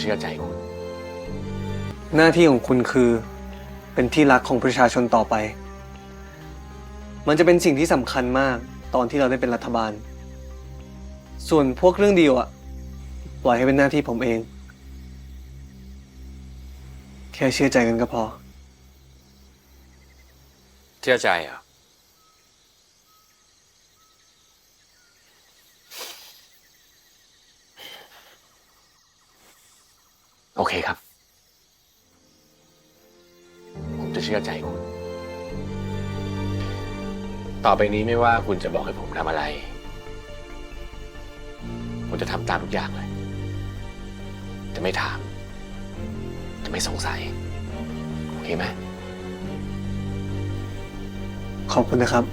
เชื่อใจคุณ หน้าที่ของคุณคือ เป็นที่รักของประชาชนต่อไป มันจะเป็นสิ่งที่สำคัญมากตอนที่เราได้เป็นรัฐบาล ส่วนพวกเรื่องเดียวอะปล่อยให้เป็นหน้าที่ผมเอง แค่เชื่อใจกันก็พอ เชื่อใจเหรอ่ โอเคครับ ผมจะเชื่อใจคุณ ต่อไปนี้ไม่ว่าคุณจะบอกให้ผมทำอะไร ผมจะทำตามทุกอย่างเลย จะไม่ถาม จะไม่สงสัย โอเคไหม ขอบคุณนะครับ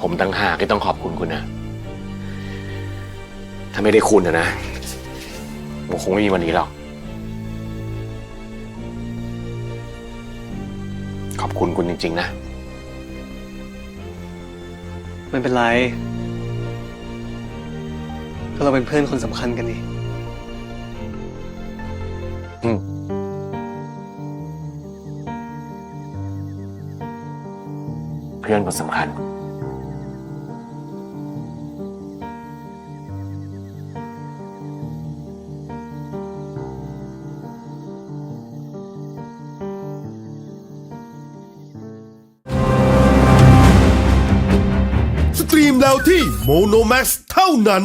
ผมตั้งหากที่ต้องขอบคุณคุณนะ ถ้าไม่ได้คุณนะนะ ผมคงไม่มีวันนี้หรอก ขอบคุณคุณจริง ๆ นะ ไม่เป็นไร ก็เราเป็นเพื่อนคนสำคัญกันนี่อืมเพื่อนคนสำคัญ แล้วที่โมโนแม x เท่านั้น